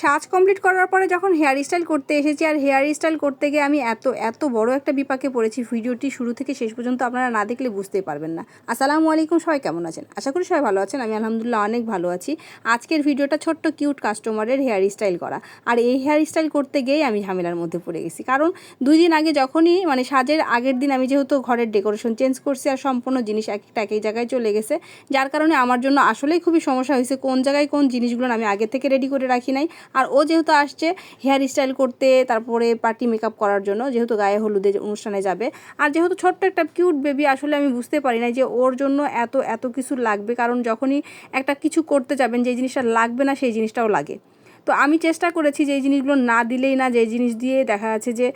সাজ কমপ্লিট করার পরে যখন হেয়ার স্টাইল করতে এসেছি, আর হেয়ার স্টাইল করতে গিয়ে আমি এত এত বড় একটা বিপাকে পড়েছি, ভিডিওটি শুরু থেকে শেষ পর্যন্ত আপনারা না দেখলে বুঝতেই পারবেন না। আসসালামু আলাইকুম, সবাই কেমন আছেন? আশা করি সবাই ভালো আছেন, আমি আলহামদুলিল্লাহ অনেক ভালো আছি। আজকের ভিডিওটা ছোট্ট, কিউট কাস্টমারের হেয়ার স্টাইল করা। আর এই হেয়ার স্টাইল করতে গিয়েই আমি ঝামেলার মধ্যে পড়ে গেছি। কারণ দুই দিন আগে যখনই মানে সাজের আগের দিন আমি যেহেতু ঘরের ডেকোরেশন চেঞ্জ করছি, আর সম্পূর্ণ জিনিস এক একটা, এক এক জায়গায় চলে গেছে, যার কারণে আমার জন্য আসলেই খুবই সমস্যা হয়েছে কোন জায়গায় কোন জিনিসগুলো আমি আগে থেকে রেডি করে রাখি নাই। আর ও যেহেতু আসছে হেয়ার স্টাইল করতে, তারপরে পার্টি মেকআপ করার জন্য, যেহেতু গায়ে হলুদের অনুষ্ঠানে যাবে। আর যেহেতু ছোট্ট একটা কিউট বেবি আসলে আমি বুঝতে পারি না যে ওর জন্য এত এত কিছু লাগবে। কারণ যখনই একটা কিছু করতে যাবেন, যে জিনিসটা লাগবে না, সেই জিনিসটাও লাগে। তো আমি চেষ্টা করেছি যে এই জিনিসগুলো না দিলেই না, যে জিনিস দিয়ে দেখা যাচ্ছে যে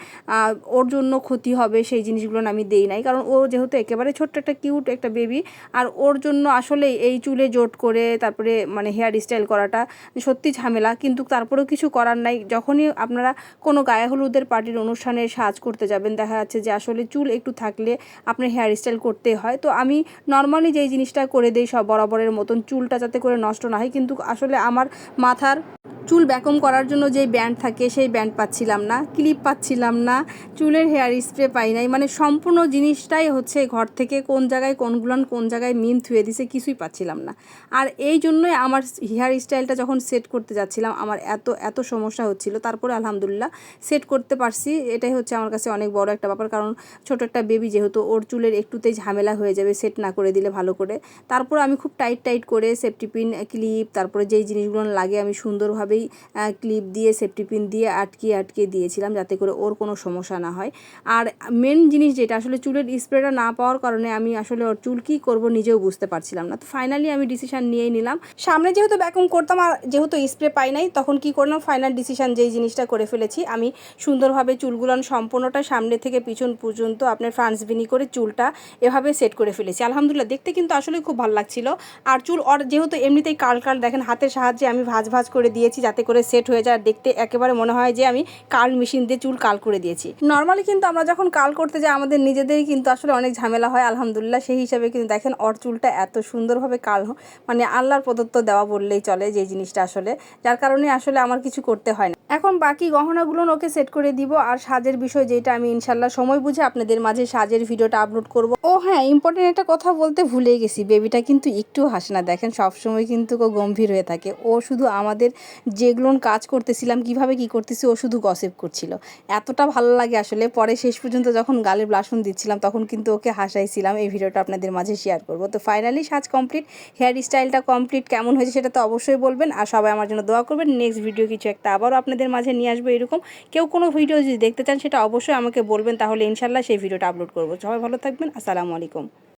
ওর জন্য ক্ষতি হবে সেই জিনিসগুলো আমি দেই নাই। কারণ ও যেহেতু একেবারে ছোট্ট একটা কিউট একটা বেবি, আর ওর জন্য আসলে এই চুলে জোট করে, তারপরে মানে হেয়ার স্টাইল করাটা সত্যি ঝামেলা। কিন্তু তারপরেও কিছু করার নাই। যখনই আপনারা কোনো গায়ে হলুদের পার্টির অনুষ্ঠানে সাজ করতে যাবেন, দেখা যাচ্ছে যে আসলে চুল একটু থাকলে আপনার হেয়ার স্টাইল করতে হয়। তো আমি নর্মালি যেই জিনিসটা করে দিই সব বরাবরের মতন, চুলটা যাতে করে নষ্ট না হয়। কিন্তু আসলে আমার মাথার চুল ব্যাকম করার জন্য যেই ব্যান্ড থাকে সেই ব্যান্ড পাচ্ছিলাম না, ক্লিপ পাচ্ছিলাম না, চুলের হেয়ার স্প্রে পাই নাই মানে সম্পূর্ণ জিনিসটাই হচ্ছে ঘর থেকে কোন জায়গায় কোনগুলো কোন জায়গায় মিম থুয়ে দিছে কিছুই পাচ্ছিলাম না। আর এই জন্যই আমার হেয়ার স্টাইলটা যখন সেট করতে যাচ্ছিলাম, আমার এত এত সমস্যা হচ্ছিল। তারপরে আলহামদুলিল্লাহ সেট করতে পারছি, এটাই হচ্ছে আমার কাছে অনেক বড় একটা ব্যাপার, কারণ ছোট একটা বেবি যেহেতু, ওর চুলের একটুতেই ঝামেলা হয়ে যাবে, সেট না করে দিলে ভালো করে। তারপর আমি খুব টাইট টাইট করে সেফটি পিন ক্লিপ তারপরে যেই জিনিসগুলো লাগে আমি সুন্দরভাবেই ক্লিপ দিয়ে সেফটি পিন দিয়ে আটকিয়ে আটকে দিয়েছিলাম যাতে করে ওর কোনো সমস্যা না হয়। আর মেন জিনিস যেটা, আসলে চুলের স্প্রেটা না পাওয়ার কারণে আমি আসলে ওর চুল কী করব নিজেও বুঝতে পারছিলাম না। তো ফাইনালি আমি ডিসিশান নিয়েই নিলাম। সামনে যেহেতু ব্যাকুম করতাম, আর যেহেতু স্প্রে পাই নাই, তখন কি করলাম? ফাইনাল ডিসিশান যেই জিনিসটা করে ফেলেছি, আমি সুন্দরভাবে চুলগুলান সম্পূর্ণটা সামনে থেকে পিছন পর্যন্ত আপনার ফ্রান্স বিনি করে চুলটা এভাবে সেট করে ফেলেছি। আলহামদুলিল্লাহ, দেখতে কিন্তু আসলে খুব ভালো লাগছিল। আর চুল ওর যেহেতু এমনিতেই কাল কাল দেখেন হাতের সাহায্যে আমি ভাজ ভাজ করে দিয়েছি যাতে করে সেট হয়ে যায় দেখতে একেবারে মনে হয় যে আমি কাল মেশিন দিয়ে চুল কাল করে দিয়েছি। নর্মালি কিন্তু আমরা যখন কাল করতে যাই, আমাদের নিজেদেরই কিন্তু আসলে অনেক ঝামেলা হয়, আলহামদুলিল্লাহ। সেই হিসাবে কিন্তু দেখেন ওর চুলটা এত সুন্দরভাবে কাল মানে আল্লাহর প্রদত্ত দেওয়া বললেই চলে যে জিনিসটা আসলে। যার কারণে আসলে আমার কিছু করতে হয় না। এখন বাকি গহনাগুলো ওকে সেট করে দিব আর সাজের বিষয় যেটা আমি ইনশাল্লাহ সময় বুঝে আপনাদের মাঝে সাজের ভিডিওটা আপলোড করব। ও হ্যাঁ ইম্পর্টেন্ট একটা কথা বলতে ভুলে গেছি। বেবিটা কিন্তু একটু হাসে না। দেখেন সবসময় কিন্তু ও গম্ভীর হয়ে থাকে। ও শুধু আমাদের যেগুলো কাজ করতেছিলাম, কীভাবে কি করতেছি, ও শুধু গসিপ করছিল। এতটা ভালো লাগে আসলে। পরে শেষ পর্যন্ত যখন গালে ব্লাসন দিচ্ছিলাম, তখন কিন্তু ওকে হাসাইছিলাম। এই ভিডিওটা আপনাদের মাঝে শেয়ার করব। তো ফাইনালি সাজ কমপ্লিট হেয়ার স্টাইলটা কমপ্লিট কেমন হয়েছে সেটা তো অবশ্যই বলবেন। আর সবাই আমার জন্য দোয়া করবেন। নেক্সট ভিডিও কিছু একটা আবারও আপনাদের মাঝে নিয়ে আসব এরকম। কেউ কোনো ভিডিও যদি দেখতে চান, সেটা অবশ্যই আমাকে বলবেন, তাহলে ইনশাল্লাহ সেই ভিডিওটা আপলোড করব। সবাই ভালো থাকবেন। আসসালামু আলাইকুম।